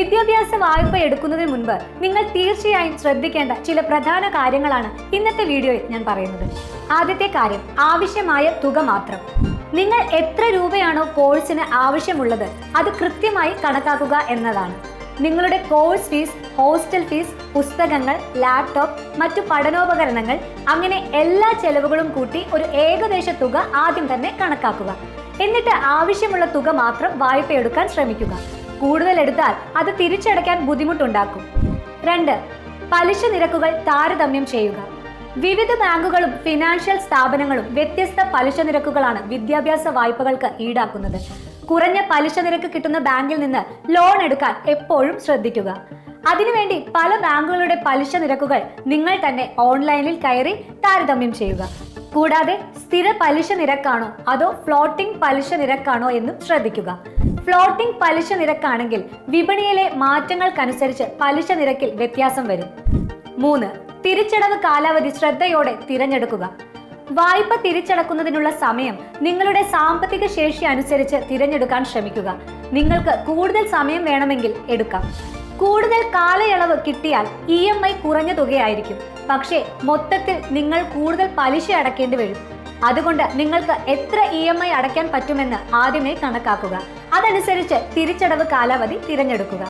വിദ്യാഭ്യാസ വായ്പ എടുക്കുന്നതിന് മുൻപ് നിങ്ങൾ തീർച്ചയായും ശ്രദ്ധിക്കേണ്ട ചില പ്രധാന കാര്യങ്ങളാണ് ഇന്നത്തെ വീഡിയോയിൽ ഞാൻ പറയുന്നത്. ആദ്യത്തെ കാര്യം ആവശ്യമായ തുക മാത്രം. നിങ്ങൾ എത്ര രൂപയാണോ കോഴ്സിന് ആവശ്യമുള്ളത് അത് കൃത്യമായി കണക്കാക്കുക എന്നതാണ്. നിങ്ങളുടെ കോഴ്സ് ഫീസ് ഹോസ്റ്റൽ ഫീസ് പുസ്തകങ്ങൾ ലാപ്ടോപ്പ് മറ്റു പഠനോപകരണങ്ങൾ അങ്ങനെ എല്ലാ ചെലവുകളും കൂട്ടി ഒരു ഏകദേശ തുക ആദ്യം തന്നെ കണക്കാക്കുക. എന്നിട്ട് ആവശ്യമുള്ള തുക മാത്രം വായ്പ എടുക്കാൻ ശ്രമിക്കുക. കൂടുതൽ എടുത്താൽ അത് തിരിച്ചടയ്ക്കാൻ ബുദ്ധിമുട്ടുണ്ടാക്കും. രണ്ട് പലിശ നിരക്കുകൾ താരതമ്യം ചെയ്യുക. വിവിധ ബാങ്കുകളും ഫിനാൻഷ്യൽ സ്ഥാപനങ്ങളും വ്യത്യസ്ത പലിശ നിരക്കുകളാണ് വിദ്യാഭ്യാസ വായ്പകൾക്ക് ഈടാക്കുന്നത്. കുറഞ്ഞ പലിശ നിരക്ക് കിട്ടുന്ന ബാങ്കിൽ നിന്ന് ലോൺ എടുക്കാൻ എപ്പോഴും ശ്രദ്ധിക്കുക. അതിനുവേണ്ടി പല ബാങ്കുകളുടെ പലിശ നിരക്കുകൾ നിങ്ങൾ തന്നെ ഓൺലൈനിൽ കയറി താരതമ്യം ചെയ്യുക. കൂടാതെ സ്ഥിര പലിശ നിരക്കാണോ അതോ ഫ്ലോട്ടിംഗ് പലിശ നിരക്കാണോ എന്നും ശ്രദ്ധിക്കുക. ഫ്ലോട്ടിംഗ് പലിശ നിരക്കാണെങ്കിൽ വിപണിയിലെ മാറ്റങ്ങൾക്കനുസരിച്ച് പലിശ നിരക്കിൽ വ്യത്യാസം വരും. മൂന്ന് തിരിച്ചടവ് കാലാവധി ശ്രദ്ധയോടെ തിരഞ്ഞെടുക്കുക. വായ്പ തിരിച്ചടക്കുന്നതിനുള്ള സമയം നിങ്ങളുടെ സാമ്പത്തിക ശേഷി അനുസരിച്ച് തിരഞ്ഞെടുക്കാൻ ശ്രമിക്കുക. നിങ്ങൾക്ക് കൂടുതൽ സമയം വേണമെങ്കിൽ എടുക്കാം. കൂടുതൽ കാലയളവ് കിട്ടിയാൽ ഇ എം ഐ കുറഞ്ഞ തുകയായിരിക്കും. പക്ഷേ മൊത്തത്തിൽ നിങ്ങൾ കൂടുതൽ പലിശ അടക്കേണ്ടി വരും. അതുകൊണ്ട് നിങ്ങൾക്ക് എത്ര ഇ എം ഐ അടയ്ക്കാൻ പറ്റുമെന്ന് ആദ്യമേ കണക്കാക്കുക. അതനുസരിച്ച് തിരിച്ചടവ് കാലാവധി തിരഞ്ഞെടുക്കുക.